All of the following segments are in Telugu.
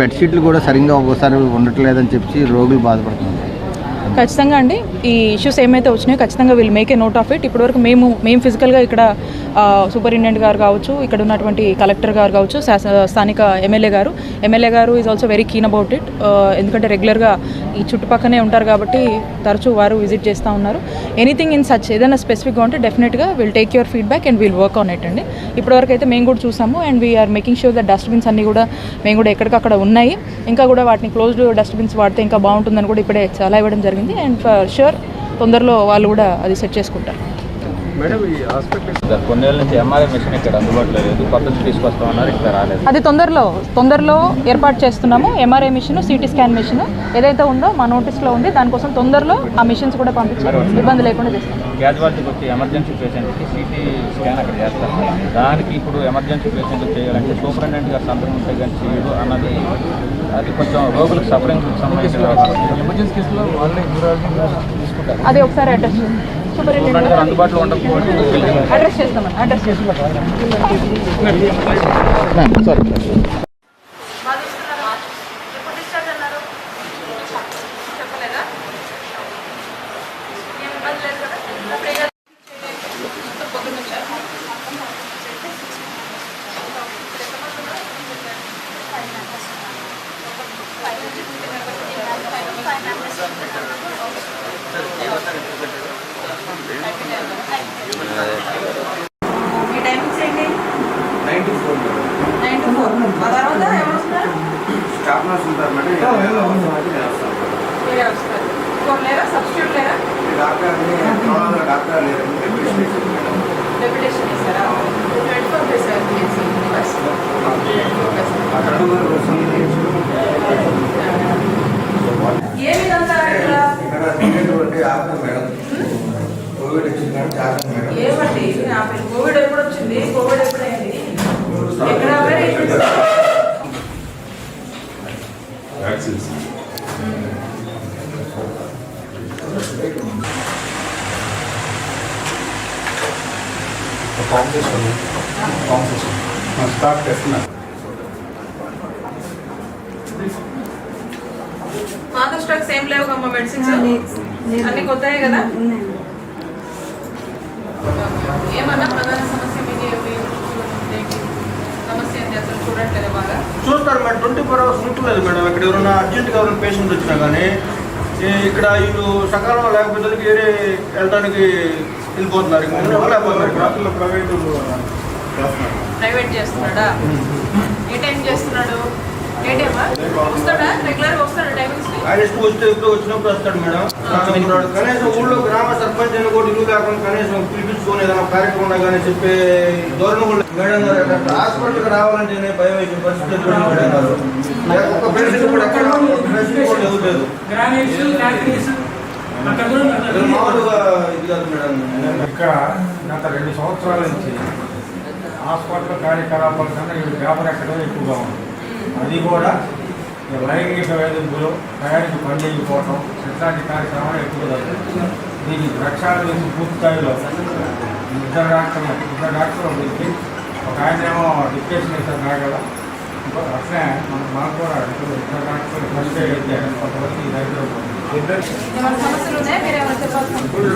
బెడ్షీట్లు కూడా సరిగ్గా ఒక్కోసారి ఉండట్లేదని చెప్పి రోగులు బాధపడుతున్నారు. ఖచ్చితంగా అండి. ఈ ఇష్యూస్ ఏమైతే వచ్చినాయో ఖచ్చితంగా will make a note of it ఇప్పటివరకు మేము మేము ఫిజికల్గా ఇక్కడ సూపరింటెండెంట్ గారు కావచ్చు ఇక్కడ ఉన్నటువంటి కలెక్టర్ గారు కావచ్చు స్థానిక ఎమ్మెల్యే గారు. ఎమ్మెల్యే గారు is also very keen about it ఎందుకంటే రెగ్యులర్గా ఈ చుట్టుపక్కనే ఉంటారు కాబట్టి తరచూ వారు విజిట్ చేస్తూ ఉన్నారు. ఎనీథింగ్ ఇన్ సచ్ ఏదైనా స్పెసిఫిక్గా ఉంటే డెఫినెట్గా will take your feedback and will work on it అండి. ఇప్పటివరకు అయితే మేము కూడా చూసాము and we're making sure the dustbins అన్నీ కూడా మేము కూడా ఎక్కడికక్కడ ఉన్నాయి. ఇంకా కూడా వాటిని క్లోజ్డ్ డస్ట్బిన్స్ వాడితే ఇంకా బాగుంటుందని కూడా ఇప్పుడే చాలా ఇవ్వడం జరిగింది. అండ్ ఫర్ షూర్ తొందరలో వాళ్ళు కూడా అది సెట్ చేసుకుంటారు. సార్ కొన్నేళ్ళ నుంచి ఎంఆర్ఐ మిషన్ ఇక్కడ అందుబాటులో లేదు. కొత్తది తీసుకొస్తామన్నారు ఇంకా రాలేదు. అది తొందరలో తొందరలో ఏర్పాటు చేస్తున్నాము. MRI machine CT scan machine ఏదైతే ఉందో మా నోటీస్లో ఉంది. దానికోసం తొందరలో ఆ మిషన్స్ కూడా పంపించి ఇబ్బంది లేకుండా చేస్తాం. క్యాజువాలిటీకి వచ్చి ఎమర్జెన్సీ పేషెంట్కి సిటీ స్కాన్ అక్కడ చేస్తారు. దానికి ఇప్పుడు ఎమర్జెన్సీ పేషెంట్ చేయాలంటే సూపరింటెండెంట్ గారు సంతకం ఉంటే కానీ చేయడు అన్నది అది కొంచెం రోగులకు సఫరింగ్ సంబంధించిన ఎమర్జెన్సీ కేసులో వాళ్ళే తీసుకుంటారు. అది ఒకసారి అడ్రస్ సూపరింటెండెంట్ గారు అందుబాటులో ఉండకపోతే అడ్రస్ చేస్తామండి అడ్రస్ చేస్తాం సారీ బాగా చూస్తున్నారా ఎప్పుడు డిశ్చార్జ్ అన్నారు చెప్పలేదా ఏం ఇబ్బంది లేదు కదా అప్పుడు ఏ పొద్దున్న వచ్చారు మీ టైమింగ్స్ ఏంటి nine to four nine to four ఆ తర్వాత ఎవరు వస్తున్నారు స్టాఫ్ నర్స్ ఉంటారు డాక్టర్ డాక్టర్ లేరు డెప్యుటేషన్ చేస్తారా ట్వంటీ ఫోర్ ప్లస్ అక్కడ ఏ విధంగా ఇక్కడ? ఇక్కడ తినేటువంటి ఆపం మేడం. కోవిడ్ వచ్చింది మేడం జాగ్రత్త మేడం. ఏమండి? నా పేరు కోవిడ్ వ్యాక్సిన్స్ చేస్తున్నారు స్టాక్స్ ఏం లేవు కమ్మ మెడిసిన్స్ అన్ని కొత్తయే కదా? ఏమన్నా ప్రధాన సమస్య మీకు ఏమి? ఏంటి? సమస్య ఏంటి అసలు చూడట్లేదు బాగా? చూస్తారు మేడం ట్వంటీ ఫోర్ అవర్స్ ఉంటలేదు మేడం. ఇక్కడ ఎవరైనా అర్జెంట్గా ఎవరైనా పేషెంట్ వచ్చినా కానీ ఈ ఇక్కడ వీళ్ళు సకాలంలో లేకపోతే వేరే వెళ్ళడానికి వెళ్ళిపోతున్నారు. ప్రైవేట్ చేస్తున్నారు. ప్రైవేట్ చేస్తున్నాడా? ఏ టైం చేస్తున్నాడు? వచ్చినప్పుడు వస్తాడు మేడం. కనీసం ఊళ్ళో గ్రామ సర్పంచ్ అని కూడా ఇల్లు లేకుండా కనీసం పిలిపించుకొని ఏదైనా కార్యక్రమం కానీ చెప్పే ధోరణి కూడా మేడం గారు అక్కడ హాస్పిటల్కి రావాలంటేనే భయం వేసిన పరిస్థితి చూడండి మేడం గారు ఒక పేషెంట్ కూడా ఎక్కడ ఒక పేషెంట్ కూడా ఎవరు లేదు. ఇది మామూలుగా ఇది కాదు మేడం. ఇక్కడ గత రెండు సంవత్సరాల నుంచి హాస్పిటల్ కార్యకలాపాల కన్నా ఈ వ్యాపారం ఎక్కడో ఎక్కువగా ఉంది. అది కూడా లైంగిక వేధింపులు తయారీకి పనిచేయకపోవటం ఇట్లాంటి కార్యక్రమాలు ఎక్కువ జరుగుతుంది దీనికి రక్షణ పూర్తి స్థాయిలో ఇద్దరు డాక్టర్లు ఇద్దరు డాక్టర్లు పిలిచి ఒక ఆయన ఏమో డిప్యూషన్ ఇస్తారు నాగల అట్లే మన మనకు కూడా ఇద్దరు డాక్టర్లు ఫస్ట్ ఎయిడ్ అయితే ఇప్పుడు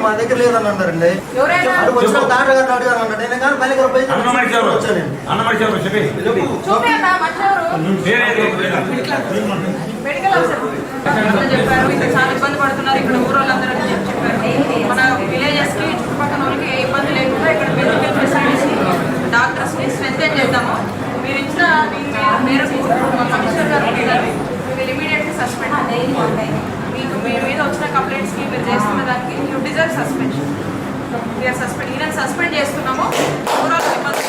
మీ దగ్గర లేదని అన్నారండి వచ్చిన డాక్టర్ గారిని అడిగాను అన్నాడు నేను కానీ పల్లెకి పోయి వచ్చానండి చూపేనా మధ్యవరు మెడికల్ ఆఫీసర్. అట్లా చెప్పారు ఇక్కడ చాలా ఇబ్బంది పడుతున్నారు. ఇక్కడ ఊరోళ్ళందరూ అండర్ సస్పెండ్ వీఆర్ సస్పెండ్ ఈయన సస్పెండ్ చేస్తున్నాము. ఓవరాల్ ఇబ్బంది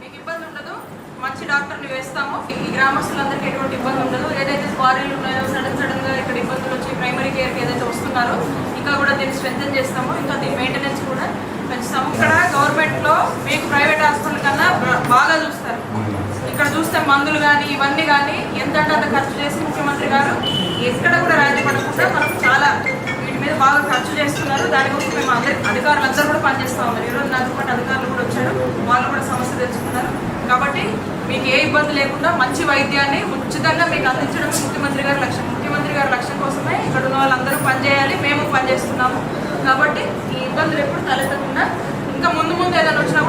మీకు ఇబ్బంది ఉండదు. మంచి డాక్టర్ని వేస్తాము. ఈ గ్రామస్తులందరికీ ఎటువంటి ఇబ్బంది ఉండదు. ఏదైతే బారీలు ఉన్నాయో సడన్ సడన్గా ఇక్కడ ఇబ్బందులు వచ్చి ప్రైమరీ కేర్కి ఏదైతే వస్తున్నారో ఇంకా కూడా దీన్ని స్ట్రెంథన్ చేస్తాము. ఇంకా దీని మెయింటెనెన్స్ కూడా పెంచుతాము. ఇక్కడ గవర్నమెంట్లో మీకు ప్రైవేట్ హాస్పిటల్ కన్నా బాగా చూస్తారు. ఇక్కడ చూస్తే మందులు కానీ ఇవన్నీ కానీ ఎంత అంత ఖర్చు చేసి ముఖ్యమంత్రి గారు ఎక్కడ కూడా రాజీ పడకుండా మనకు చాలా బాగా ఖర్చు చేస్తున్నారు. దానికోసం మేము అందరి అధికారులు అందరూ కూడా పనిచేస్తూ ఉన్నారు. ఈరోజు నాతో పాటు అధికారులు కూడా వచ్చారు. వాళ్ళు కూడా సమస్య తెచ్చుకున్నారు కాబట్టి మీకు ఏ ఇబ్బంది లేకుండా మంచి వైద్యాన్ని ఉచితంగా మీకు అందించడం ముఖ్యమంత్రి గారి లక్ష్యం. ముఖ్యమంత్రి గారి లక్ష్యం కోసమే ఇక్కడ ఉన్న వాళ్ళందరూ పనిచేయాలి. మేము పనిచేస్తున్నాము. కాబట్టి ఈ ఇబ్బందులు ఎప్పుడు తలెత్తకుండా ఇంకా ముందు ముందు ఏదైనా వచ్చినా